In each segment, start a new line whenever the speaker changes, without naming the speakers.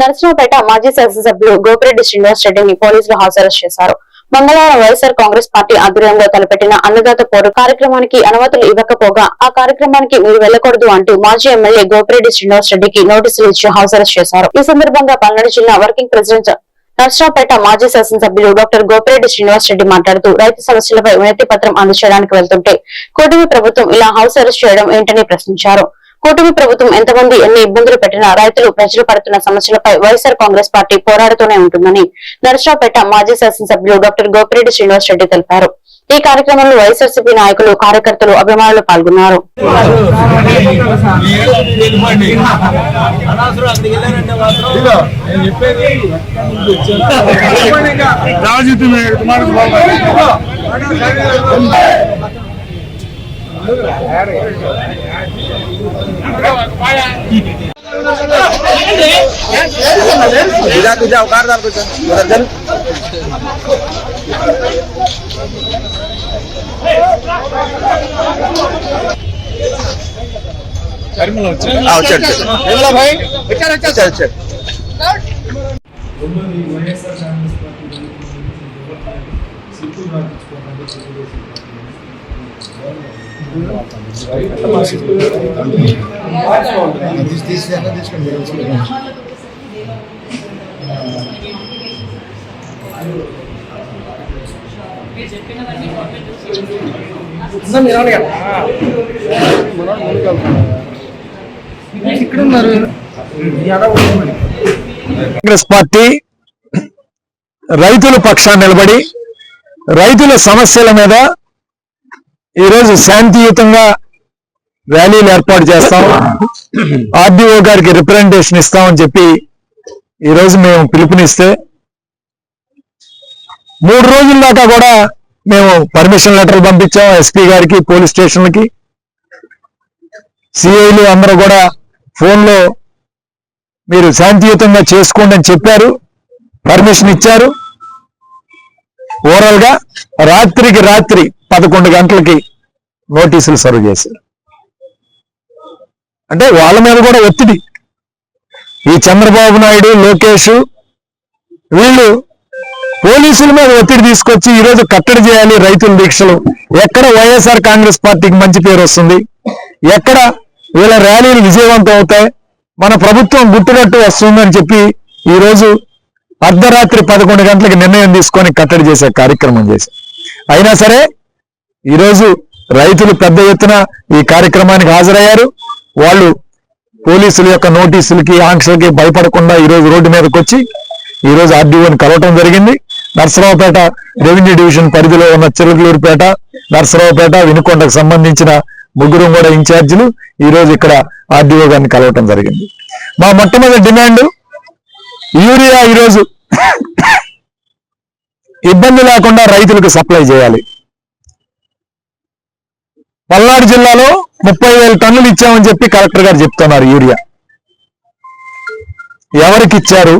నరసింహపేట మాజీ శాసనసభ్యులు గోపిరెడ్డి శ్రీనివాస్ రెడ్డిని పోలీసులు హాజరు చేశారు. మంగళవారం వైఎస్ఆర్ కాంగ్రెస్ పార్టీ ఆధ్వర్యంలో తలపెట్టిన అన్నదాత పోరు కార్యక్రమానికి అనుమతులు ఇవ్వకపోగా ఆ కార్యక్రమానికి మీరు వెళ్ళకూడదు అంటూ మాజీ ఎమ్మెల్యే గోపిరెడ్డి శ్రీనివాస్ రెడ్డికి నోటీసులు ఇచ్చి హాజరు చేశారు. ఈ సందర్భంగా పల్నాడు జిల్లా వర్కింగ్ ప్రెసిడెంట్ నర్సరావుపేట మాజీ శాసనసభ్యులు డాక్టర్ గోపిరెడ్డి శ్రీనివాస్ రెడ్డి మాట్లాడుతూ రైతు సమస్యలపై వినతి పత్రం అందజేయడానికి వెళ్తుంటే కూటమి ప్రభుత్వం ఇలా హౌస్ అరెస్ట్ చేయడం ఏంటని ప్రశ్నించారు. కూటమి ప్రభుత్వం ఎంతమంది ఎన్ని ఇబ్బందులు పెట్టినా రైతులు ప్రజలు పడుతున్న సమస్యలపై వైఎస్ఆర్ కాంగ్రెస్ పార్టీ పోరాడుతూనే ఉంటుందని నర్సరావుపేట మాజీ శాసనసభ్యులు డాక్టర్ గోపిరెడ్డి శ్రీనివాస్ రెడ్డి తెలిపారు. ఈ కార్యక్రమంలో వైఎస్ఆర్సీపీ నాయకులు కార్యకర్తలు అభిమానులు పాల్గొన్నారు.
రాజు
तुझा तुझा उकार दाल कुछ उधर चल आओ चल चल भाई चल चल चल चल
రెండోది YSR Congress party sit రాపించుకోవడానికి Telugu Desam
Congress party రైతుల పక్షాన్ని నిలబడి రైతుల సమస్యల మీద ఈరోజు శాంతియుతంగా ర్యాలీలు ఏర్పాటు చేస్తాం. ఆర్డీఓ గారికి రిప్రజెంటేషన్ ఇస్తామని చెప్పి ఈరోజు మేము పిలుపునిస్తే మూడు రోజుల దాకా కూడా మేము పర్మిషన్ లెటర్లు పంపించాం ఎస్పీ గారికి పోలీస్ స్టేషన్లకి. సిఐలు అందరూ కూడా ఫోన్లో మీరు శాంతియుతంగా చేసుకోండి అని చెప్పారు. పర్మిషన్ ఇచ్చారు. ఓవరాల్గా రాత్రికి రాత్రి పదకొండు గంటలకి నోటీసులు సర్వ్ చేశారు అంటే వాళ్ళ మీద కూడా ఒత్తిడి. ఈ చంద్రబాబు నాయుడు లోకేష్ వీళ్ళు పోలీసుల మీద ఒత్తిడి తీసుకొచ్చి ఈరోజు కట్టడి చేయాలి రైతుల దీక్షలు. ఎక్కడ వైఎస్ఆర్ కాంగ్రెస్ పార్టీకి మంచి పేరు వస్తుంది? ఎక్కడ వీళ్ళ ర్యాలీలు విజయవంతం అవుతాయి? మన ప్రభుత్వం గుట్టుకట్టు వస్తుందని చెప్పి ఈరోజు అర్ధరాత్రి పదకొండు గంటలకు నిర్ణయం తీసుకొని కట్టడి చేసే కార్యక్రమం చేశారు. అయినా సరే ఈరోజు రైతులు పెద్ద ఎత్తున ఈ కార్యక్రమానికి హాజరయ్యారు. వాళ్ళు పోలీసుల యొక్క నోటీసులకి ఆంక్షలకి భయపడకుండా ఈరోజు రోడ్డు మీదకి వచ్చి ఈరోజు ఆర్డీఓని కలవటం జరిగింది. నర్సరావుపేట రెవెన్యూ డివిజన్ పరిధిలో ఉన్న చిరుగలూరుపేట నర్సరావుపేట వినుకొండకు సంబంధించిన ముగ్గురు కూడా ఇన్ఛార్జీలు ఈరోజు ఇక్కడ ఆర్డీఓ గారిని కలవటం జరిగింది. మా మొట్టమొదటి డిమాండ్ యూరియా ఈరోజు ఇబ్బంది లేకుండా రైతులకు సప్లై చేయాలి. పల్నాడు జిల్లాలో ముప్పై వేల టన్నులు ఇచ్చామని చెప్పి కలెక్టర్ గారు చెప్తున్నారు యూరియా. ఎవరికి ఇచ్చారు?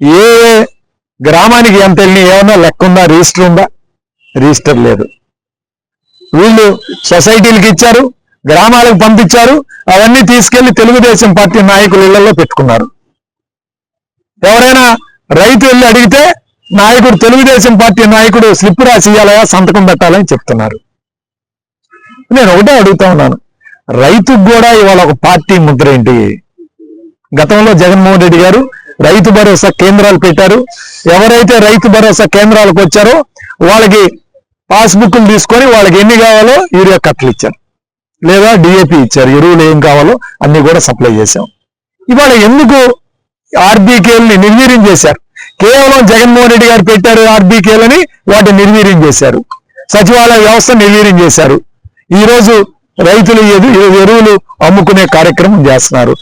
ఏ గ్రామానికి ఎంత వెళ్ళి ఏమన్నా లెక్క ఉందా? రిజిస్టర్ ఉందా? రిజిస్టర్ లేదు. వీళ్ళు సొసైటీలకు ఇచ్చారు గ్రామాలకు పంపించారు అవన్నీ తీసుకెళ్ళి తెలుగుదేశం పార్టీ నాయకులు ఇళ్ళలో పెట్టుకున్నారు. ఎవరైనా రైతు వెళ్ళి అడిగితే నాయకుడు తెలుగుదేశం పార్టీ నాయకుడు స్లిప్ రాసి ఇవ్వాలయా సంతకం పెట్టాలని చెప్తున్నారు. నేను ఒకటే అడుగుతా ఉన్నాను. రైతుకు కూడా ఇవాళ ఒక పార్టీ ముద్ర ఏంటి? గతంలో జగన్మోహన్ రెడ్డి గారు రైతు భరోసా కేంద్రాలు పెట్టారు. ఎవరైతే రైతు భరోసా కేంద్రాలకు వచ్చారో వాళ్ళకి పాస్బుక్లు తీసుకొని వాళ్ళకి ఎన్ని కావాలో యూరియా కట్టలు ఇచ్చారు. లేదా డిఏపి ఇచ్చారు. ఎరువులు ఏం కావాలో అన్ని కూడా సప్లై చేశాం. ఇవాళ ఎందుకు ఆర్బీకేల్ని నిర్వీర్యం చేశారు? కేవలం జగన్మోహన్ రెడ్డి గారు పెట్టారు ఆర్బీకేలని వాటిని నిర్వీర్యం చేశారు. సచివాలయ వ్యవస్థ నిర్వీర్యం చేశారు. ఈ రోజు రైతులు ఎరువులు అమ్ముకునే కార్యక్రమం చేస్తున్నారు.